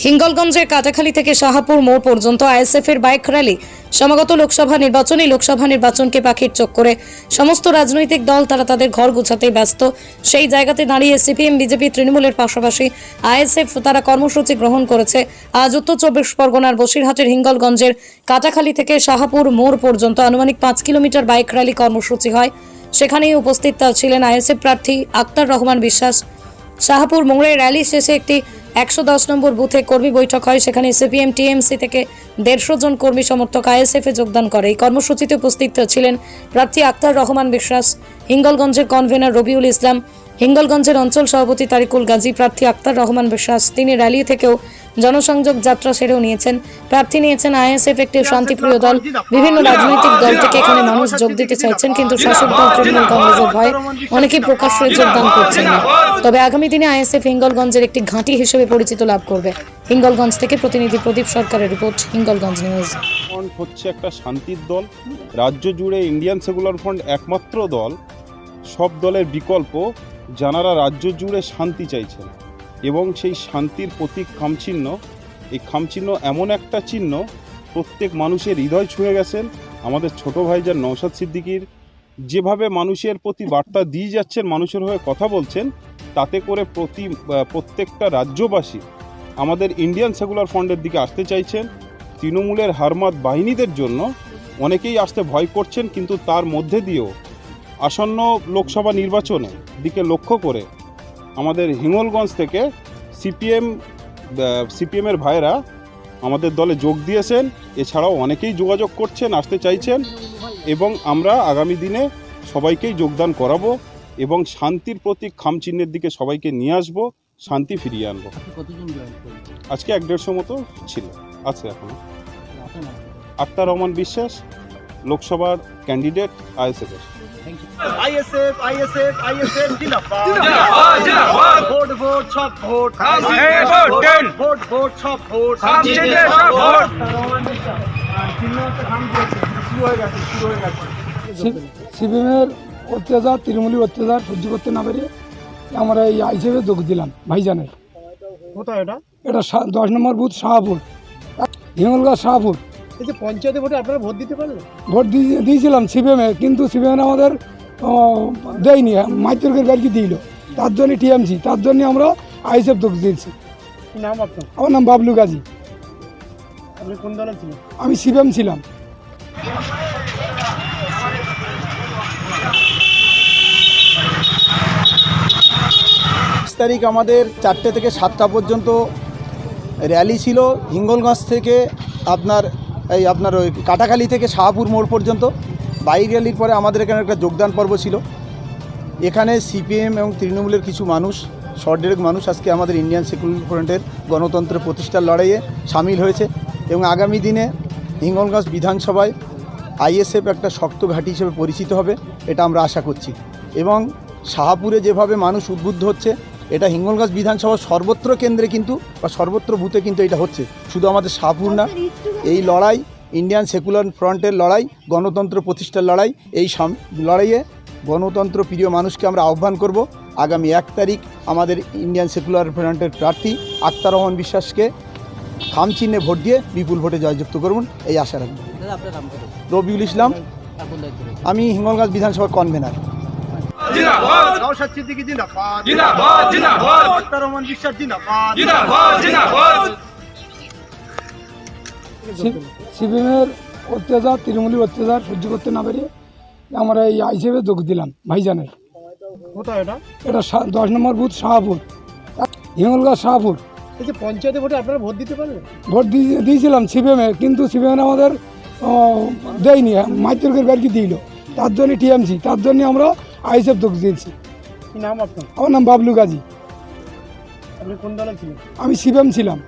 হিঙ্গলগঞ্জের কাটাখালী থেকে শাহাপুর মোড় পর্যন্ত আইএসএফ এর বাইক র্যালি, সমাগত লোকসভা নির্বাচনে লোকসভা নির্বাচনকে পাখির চোখ করে। সমস্ত রাজনৈতিক দল তারা তাদের ঘর গুছাতে ব্যস্ত। সেই জায়গাতে দাঁড়িয়ে সিপিএম, বিজেপি, তৃণমূলের পাশাপাশি আইএসএফ তারা কর্মসূচি গ্রহণ করেছে। আজ উত্তর চব্বিশ পরগনার বসিরহাটের হিঙ্গলগঞ্জের কাটাখালী থেকে শাহাপুর মোড় পর্যন্ত আনুমানিক পাঁচ কিলোমিটার বাইক র্যালি কর্মসূচি হয়। সেখানেই উপস্থিত ছিলেন আইএসএফ প্রার্থী আক্তার রহমান বিশ্বাস। শাহপুর মোড়ে র্যালি শেষে একটি একশো দশ নম্বর বুথে কর্মী বৈঠক হয়। সেখানে সিপিএম, টিএমসি থেকে দেড়শো জন কর্মী সমর্থক আইএসএফ এ যোগদান করে। এই কর্মসূচিতে উপস্থিত ছিলেন প্রার্থী আক্তার রহমান বিশ্বাস, হিঙ্গলগঞ্জের কনভেনার রবিউল ইসলাম হিঙ্গলগঞ্জের অঞ্চল সভাপতি তারিকুল গাজী, প্রার্থী আক্তার রহমান বিশ্বাস তিনি র্যালি থেকেও জনসংযোগ যাত্রা সেরেও নিয়েছেন। প্রার্থী নিয়েছেন আইএসএফ একটি শান্তিপ্রিয় দল। বিভিন্ন রাজনৈতিক দল থেকে এখানে মানুষ যোগ দিতে চাইছেন, কিন্তু শাসক দল তৃণমূল কংগ্রেসের ভয়ে অনেকেই প্রকাশ্যে যোগদান করছেন না। তবে আগামী দিনে আইএসএফ হিঙ্গলগঞ্জের একটি ঘাঁটি হিসেবে পরিচিত লাভ করবে। হিঙ্গলগঞ্জ থেকে প্রতিনিধি প্রদীপ সরকারের রিপোর্ট, হিঙ্গলগঞ্জ নিউজ। হচ্ছে একটা শান্তির দল। রাজ্য জুড়ে ইন্ডিয়ান সেকুলার ফ্রন্ট একমাত্র দল। সব দলের বিকল্প যারা রাজ্য জুড়ে শান্তি চাইছেন এবং সেই শান্তির প্রতীক খামচিহ্ন, এই খামচিহ্ন এমন একটা চিহ্ন, প্রত্যেক মানুষের হৃদয় ছুঁয়ে গেছেন। আমাদের ছোট ভাইজান নৌসাদ সিদ্দিকির যেভাবে মানুষের প্রতি বার্তা দিয়ে যাচ্ছেন, মানুষের হয়ে কথা বলছেন, তাতে করে প্রতি প্রত্যেকটা রাজ্যবাসী আমাদের ইন্ডিয়ান সেকুলার ফ্রন্টের দিকে আসতে চাইছেন। তৃণমূলের হারমাত বাহিনীদের জন্য অনেকেই আসতে ভয় করছেন, কিন্তু তার মধ্যে দিয়েও আসন্ন লোকসভা নির্বাচনে দিকে লক্ষ্য করে আমাদের হিঙ্গলগঞ্জ থেকে সিপিএম সিপিএমের ভাইরা আমাদের দলে যোগ দিয়েছেন। এছাড়াও অনেকেই যোগাযোগ করছেন আসতে চাইছেন এবং আমরা আগামী দিনে সবাইকেই যোগদান করাবো এবং শান্তির প্রতীক খামচিহ্নের দিকে সবাইকে নিয়ে আসব শান্তি ফিরিয়ে আনব। আজকে এক দেড়শো মতো ছিল আছে এখন। আক্তার রহমান বিশ্বাস লোকসভার ক্যান্ডিডেট আইএসএফের। ইউ আইএসএফ আইএসএফ আইএসএফ জিন্দাবাদ জিন্দাবাদ জিন্দাবাদ ভোট ভোট সব ভোট ভোট ভোট ভোট সব ভোট সব ভোট সিপিএমের অত্যাচার তৃণমূলী অত্যাচার সহ্য করতে না পেরে আমরা এই আই আইসিএফে যোগ দিলাম ভাইজানের। কোথায় এটা? এটা সা- দশ নম্বর বুথ শাহপুর। হিঙ্গলগা শাহপুর। এই যে পঞ্চায়েতে ভোটে আপনারা ভোট দিতে পারলেন? ভোট দিয়ে- দিয়েছিলাম সিপিএমে কিন্তু সিপিএম আমাদের দেয়নি মাইতর্কের গাড়ি দিল। তার জন্য টিএমসি তার জন্য আমরা আইসিএফ যোগ দিয়েছি। নাম আপনার? আমার নাম বাবলু গাজী। আপনি কোন দলে ছিলেন? আমি সিপিএম ছিলাম। পাঁচ তারিখ আমাদের চারটে থেকে সাতটা পর্যন্ত র্যালি ছিল। হিঙ্গলগঞ্জ থেকে আপনার এই আপনার ওই কাটাখালী থেকে শাহপুর মোড় পর্যন্ত। বাইক র্যালির পরে আমাদের এখানে একটা যোগদান পর্ব ছিল। এখানে সিপিএম এবং তৃণমূলের কিছু মানুষ শর্টের মানুষ আজকে আমাদের ইন্ডিয়ান সেকুলার ফ্রন্টের গণতন্ত্র প্রতিষ্ঠার লড়াইয়ে সামিল হয়েছে এবং আগামী দিনে হিঙ্গলগঞ্জ বিধানসভায় আইএসএফ একটা শক্ত ঘাঁটি হিসেবে পরিচিত হবে, এটা আমরা আশা করছি। এবং শাহাপুরে যেভাবে মানুষ উদ্বুদ্ধ হচ্ছে এটা হিঙ্গলগঞ্জ বিধানসভার সর্বত্র কেন্দ্রে কিন্তু বা সর্বত্র বুথে কিন্তু এটা হচ্ছে। শুধু আমাদের শাহপুর না এই লড়াই ইন্ডিয়ান সেকুলার ফ্রন্টের লড়াই গণতন্ত্র প্রতিষ্ঠার লড়াই এই সাম- লড়াইয়ে গণতন্ত্র প্রিয় মানুষকে আমরা আহ্বান করব। আগামী এক তারিখ আমাদের ইন্ডিয়ান সেকুলার ফ্রন্টের প্রার্থী আক্তার রহমান বিশ্বাসকে খাম চিহ্নে ভোট দিয়ে বিপুল ভোটে জয়যুক্ত করুন এই আশা রাখব। দাদা আপনার নাম কত? রবিউল ইসলাম আমি হিঙ্গলগঞ্জ বিধানসভার কনভেনার নওশাদ সিদ্দিকী জিন্দাবাদ। জিন্দাবাদ জিন্দাবাদ। আক্তার রহমান বিশ্বাস জিন্দাবাদ। জিন্দাবাদ জিন্দাবাদ। সিপিএমের অত্যাচার তৃণমূলী অত্যাচার সহ্য করতে না পেরে আমরা এই আই আইসিএফে যোগ দিলাম ভাইজানের। কোথায় এটা? এটা সা- দশ নম্বর বুথ শাহপুর। হিঙ্গলগা শাহপুর। এই যে পঞ্চায়েতে ভোটে আপনারা ভোট দিতে পারলেন? ভোট দিয়ে- দিয়েছিলাম সিপিএমে কিন্তু সিপিএম আমাদের দেয়নি মাইতর্কের গাড়ি দিল। তার জন্য টিএমসি তার জন্য আমরা আইসিএফ যোগ দিয়েছি। কি নাম আপনার? আমার নাম বাবলু গাজী। আপনি কোন দলে ছিলেন? আমি শিবম ছিলাম।